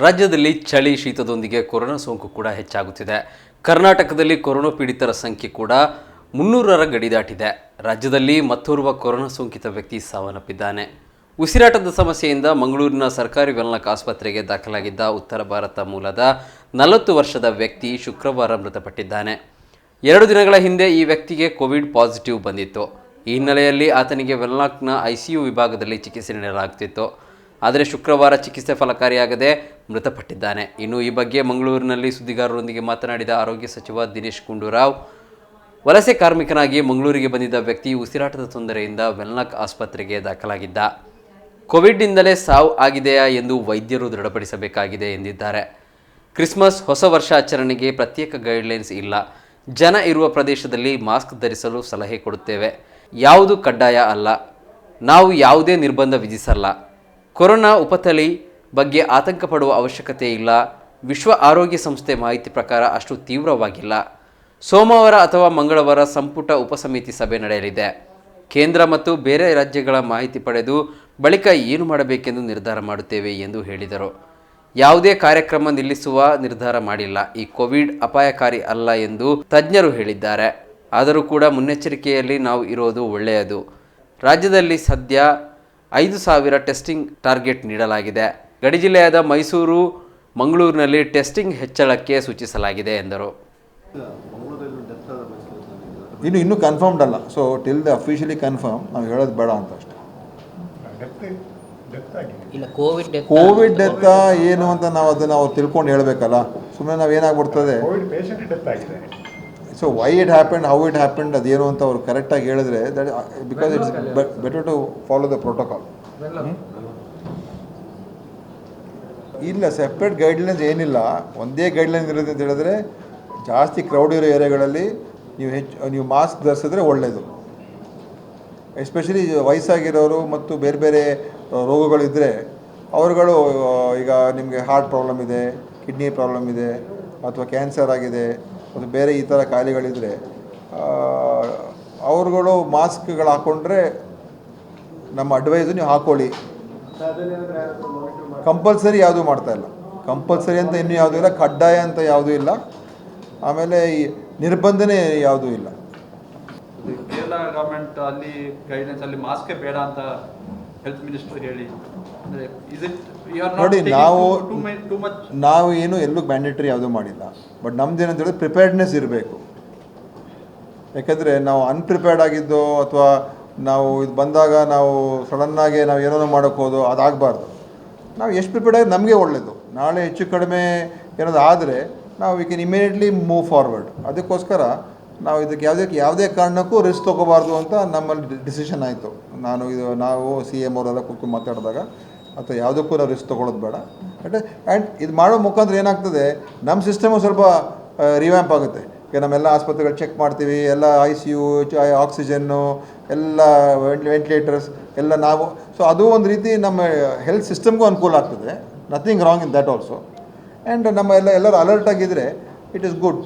ರಾಜ್ಯದಲ್ಲಿ ಚಳಿ ಶೀತದೊಂದಿಗೆ ಕೊರೋನಾ ಸೋಂಕು ಕೂಡ ಹೆಚ್ಚಾಗುತ್ತಿದೆ. ಕರ್ನಾಟಕದಲ್ಲಿ ಕೊರೋನಾ ಪೀಡಿತರ ಸಂಖ್ಯೆ ಕೂಡ ಮುನ್ನೂರರ ಗಡಿ ದಾಟಿದೆ. ರಾಜ್ಯದಲ್ಲಿ ಮತ್ತೋರ್ವ ಕೊರೋನಾ ಸೋಂಕಿತ ವ್ಯಕ್ತಿ ಸಾವನ್ನಪ್ಪಿದ್ದಾನೆ. ಉಸಿರಾಟದ ಸಮಸ್ಯೆಯಿಂದ ಮಂಗಳೂರಿನ ಸರ್ಕಾರಿ ವೆಲ್ನಕ್ ಆಸ್ಪತ್ರೆಗೆ ದಾಖಲಾಗಿದ್ದ ಉತ್ತರ ಭಾರತ ಮೂಲದ ನಲವತ್ತು ವರ್ಷದ ವ್ಯಕ್ತಿ ಶುಕ್ರವಾರ ಮೃತಪಟ್ಟಿದ್ದಾನೆ. ಎರಡು ದಿನಗಳ ಹಿಂದೆ ಈ ವ್ಯಕ್ತಿಗೆ ಕೋವಿಡ್ ಪಾಸಿಟಿವ್ ಬಂದಿತ್ತು. ಈ ಹಿನ್ನೆಲೆಯಲ್ಲಿ ಆತನಿಗೆ ವೆಲ್ನಾಕ್ನ ಐಸಿಯು ವಿಭಾಗದಲ್ಲಿ ಚಿಕಿತ್ಸೆ ನೀಡಲಾಗುತ್ತಿತ್ತು. ಆದರೆ ಶುಕ್ರವಾರ ಚಿಕಿತ್ಸೆ ಫಲಕಾರಿಯಾಗದೆ ಮೃತಪಟ್ಟಿದ್ದಾನೆ. ಇನ್ನು ಈ ಬಗ್ಗೆ ಮಂಗಳೂರಿನಲ್ಲಿ ಸುದ್ದಿಗಾರರೊಂದಿಗೆ ಮಾತನಾಡಿದ ಆರೋಗ್ಯ ಸಚಿವ ದಿನೇಶ್ ಗುಂಡೂರಾವ್, ವಲಸೆ ಕಾರ್ಮಿಕನಾಗಿ ಮಂಗಳೂರಿಗೆ ಬಂದಿದ್ದ ವ್ಯಕ್ತಿ ಉಸಿರಾಟದ ತೊಂದರೆಯಿಂದ ವೆಲ್ನಾಕ್ ಆಸ್ಪತ್ರೆಗೆ ದಾಖಲಾಗಿದ್ದ. ಕೋವಿಡ್ನಿಂದಲೇ ಸಾವು ಆಗಿದೆಯಾ ಎಂದು ವೈದ್ಯರು ದೃಢಪಡಿಸಬೇಕಾಗಿದೆ ಎಂದಿದ್ದಾರೆ. ಕ್ರಿಸ್ಮಸ್ ಹೊಸ ವರ್ಷ ಆಚರಣೆಗೆ ಪ್ರತ್ಯೇಕ ಗೈಡ್ಲೈನ್ಸ್ ಇಲ್ಲ. ಜನ ಇರುವ ಪ್ರದೇಶದಲ್ಲಿ ಮಾಸ್ಕ್ ಧರಿಸಲು ಸಲಹೆ ಕೊಡುತ್ತೇವೆ. ಯಾವುದು ಕಡ್ಡಾಯ ಅಲ್ಲ. ನಾವು ಯಾವುದೇ ನಿರ್ಬಂಧ ವಿಧಿಸಲ್ಲ. ಕೊರೋನಾ ಉಪತಳಿ ಬಗ್ಗೆ ಆತಂಕ ಪಡುವ ಅವಶ್ಯಕತೆ ಇಲ್ಲ. ವಿಶ್ವ ಆರೋಗ್ಯ ಸಂಸ್ಥೆ ಮಾಹಿತಿ ಪ್ರಕಾರ ಅಷ್ಟು ತೀವ್ರವಾಗಿಲ್ಲ. ಸೋಮವಾರ ಅಥವಾ ಮಂಗಳವಾರ ಸಂಪುಟ ಉಪಸಮಿತಿ ಸಭೆ ನಡೆಯಲಿದೆ. ಕೇಂದ್ರ ಮತ್ತು ಬೇರೆ ರಾಜ್ಯಗಳ ಮಾಹಿತಿ ಪಡೆದು ಬಳಿಕ ಏನು ಮಾಡಬೇಕೆಂದು ನಿರ್ಧಾರ ಮಾಡುತ್ತೇವೆ ಎಂದು ಹೇಳಿದರು. ಯಾವುದೇ ಕಾರ್ಯಕ್ರಮ ನಿಲ್ಲಿಸುವ ನಿರ್ಧಾರ ಮಾಡಿಲ್ಲ. ಈ ಕೋವಿಡ್ ಅಪಾಯಕಾರಿ ಅಲ್ಲ ಎಂದು ತಜ್ಞರು ಹೇಳಿದ್ದಾರೆ. ಆದರೂ ಕೂಡ ಮುನ್ನೆಚ್ಚರಿಕೆಯಲ್ಲಿ ನಾವು ಇರೋದು ಒಳ್ಳೆಯದು. ರಾಜ್ಯದಲ್ಲಿ ಸದ್ಯ ಐದು ಸಾವಿರ ಟೆಸ್ಟಿಂಗ್ ಟಾರ್ಗೆಟ್ ನೀಡಲಾಗಿದೆ. ಗಡಿ ಜಿಲ್ಲೆಯಾದ ಮೈಸೂರು ಮಂಗಳೂರಿನಲ್ಲಿ ಟೆಸ್ಟಿಂಗ್ ಹೆಚ್ಚಳಕ್ಕೆ ಸೂಚಿಸಲಾಗಿದೆ ಎಂದರು. ಇನ್ನು ಇನ್ನೂ ಕನ್ಫರ್ಮ್ಡ್ ಅಲ್ಲ. So till the officially confirm ನಾವು ಹೇಳೋದು ಬೇಡ ಅಂತ ಅಷ್ಟೇ. ಇಲ್ಲ ಕೋವಿಡ್ ಡೆತ್ ಏನು ಅಂತ ನಾವು ಅದನ್ನು ನಾವು ತಿಳ್ಕೊಂಡು ಹೇಳಬೇಕಲ್ಲ. ಸುಮ್ಮನೆ ನಾವು ಏನಾಗ್ಬಿಡ್ತದೆ? So why it happened how it happened ಅದೇನು ಅಂತ ಅವ್ರು ಕರೆಕ್ಟಾಗಿ ಹೇಳಿದ್ರೆ that because it's better to follow the protocol ಇಲ್ಲ ಸೆಪ್ರೇಟ್ ಗೈಡ್ಲೈನ್ಸ್ ಏನಿಲ್ಲ. ಒಂದೇ ಗೈಡ್ಲೈನ್ ಇರುತ್ತೆ ಅಂತ ಹೇಳಿದ್ರೆ ಜಾಸ್ತಿ ಕ್ರೌಡ್ ಇರೋ ಏರಿಯಾಗಳಲ್ಲಿ ನೀವು ಹೆಚ್ಚು ನೀವು ಮಾಸ್ಕ್ ಧರಿಸಿದ್ರೆ ಒಳ್ಳೆಯದು ಎಸ್ಪೆಷಲಿ ವಯಸ್ಸಾಗಿರೋರು ಮತ್ತು ಬೇರೆ ಬೇರೆ ರೋಗಗಳಿದ್ದರೆ ಅವರುಗಳು ಈಗ ನಿಮಗೆ ಹಾರ್ಟ್ ಪ್ರಾಬ್ಲಮ್ ಇದೆ ಕಿಡ್ನಿ ಪ್ರಾಬ್ಲಮ್ ಇದೆ ಅಥವಾ ಕ್ಯಾನ್ಸರ್ ಆಗಿದೆ ಮತ್ತು ಬೇರೆ ಈ ಥರ ಕಾಯಿಲೆಗಳಿದ್ದರೆ ಅವರುಗಳು ಮಾಸ್ಕ್ಗಳು ಹಾಕ್ಕೊಂಡ್ರೆ ನಮ್ಮ ಅಡ್ವೈಸು ನೀವು ಹಾಕ್ಕೊಳ್ಳಿ ಕಂಪಲ್ಸರಿ ಯಾವುದೂ ಮಾಡ್ತಾ ಇಲ್ಲ. ಕಂಪಲ್ಸರಿ ಅಂತ ಇನ್ನೂ ಯಾವುದೂ ಇಲ್ಲ, ಕಡ್ಡಾಯ ಅಂತ ಯಾವುದೂ ಇಲ್ಲ. ಆಮೇಲೆ ಈ ನಿರ್ಬಂಧನೆ ಯಾವುದೂ ಇಲ್ಲ. ಕೇರಳ ಗವರ್ಮೆಂಟ್ ಅಲ್ಲಿ ಗೈಡೆನ್ಸ್ ಅಲ್ಲಿ ಮಾಸ್ಕೇ ಬೇಡ ಅಂತ ಹೆಲ್ತ್ ಮಿನಿಸ್ಟರ್ ಹೇಳಿ. ಅಂದ್ರೆ ಇಸ್ ಇಟ್ ಯು ಆರ್ ನೋಡಿ, ನಾವು- ನಾವು ಏನು ಎಲ್ಲೂ ಮ್ಯಾಂಡೇಟರಿ ಯಾವುದೂ ಮಾಡಿಲ್ಲ. ಬಟ್ ನಮ್ದು ಏನಂತ ಹೇಳಿದ್ರೆ ಪ್ರಿಪೇರ್ಡ್ನೆಸ್ ಇರಬೇಕು. ಯಾಕಂದರೆ ನಾವು ಅನ್ಪ್ರಿಪೇರ್ಡ್ ಆಗಿದ್ದೋ ಅಥವಾ ನಾವು ಇದು ಬಂದಾಗ ನಾವು ಸಡನ್ನಾಗಿ ನಾವು ಏನೋ ಮಾಡೋಕ್ಕೆ ಹೋದೋ ಅದಾಗಬಾರ್ದು. ನಾವು ಎಷ್ಟು ಪ್ರಿಪೇರ್ಡ್ ಆಗಿ ನಮಗೆ ಒಳ್ಳೆಯದು ನಾಳೆ ಹೆಚ್ಚು ಕಡಿಮೆ ಏನಾದರೂ ಆದರೆ ನಾವು we can immediately move forward ಅದಕ್ಕೋಸ್ಕರ ನಾವು ಇದಕ್ಕೆ ಯಾವುದೇ ಯಾವುದೇ ಕಾರಣಕ್ಕೂ ರಿಸ್ಕ್ ತೊಗೋಬಾರ್ದು ಅಂತ ನಮ್ಮಲ್ಲಿ ಡಿಸಿಷನ್ ಆಯಿತು. ನಾನು ಇದು, ನಾವು ಸಿ ಎಂ ಅವರೆಲ್ಲ ಕೂತ್ಕೊಂಡು ಮಾತಾಡಿದಾಗ ಅಥವಾ ಯಾವುದಕ್ಕೂ ನಾವು ರಿಸ್ಕ್ ತೊಗೊಳ್ಳೋದು ಬೇಡ. ಬಟ್ ಆ್ಯಂಡ್ ಇದು ಮಾಡೋ ಮುಖಾಂತರ ಏನಾಗ್ತದೆ, ನಮ್ಮ ಸಿಸ್ಟಮು ಸ್ವಲ್ಪ ರಿವ್ಯಾಂಪ್ ಆಗುತ್ತೆ. ಈಗ ನಮ್ಮೆಲ್ಲ ಆಸ್ಪತ್ರೆಗಳು ಚೆಕ್ ಮಾಡ್ತೀವಿ, ಎಲ್ಲ ಐ ಸಿ ಯು ಆಕ್ಸಿಜನ್ನು ಎಲ್ಲ ವೆಂಟಿಲೇಟರ್ಸ್ ಎಲ್ಲ ನಾವು ಸೊ ಅದು ಒಂದು ರೀತಿ ನಮ್ಮ ಹೆಲ್ತ್ ಸಿಸ್ಟಮ್ಗೂ ಅನುಕೂಲ ಆಗ್ತದೆ. Nothing wrong in that also and ನಮ್ಮ ಎಲ್ಲ, ಎಲ್ಲರೂ ಅಲರ್ಟ್ ಆಗಿದ್ದರೆ ಇಟ್ ಈಸ್ ಗುಡ್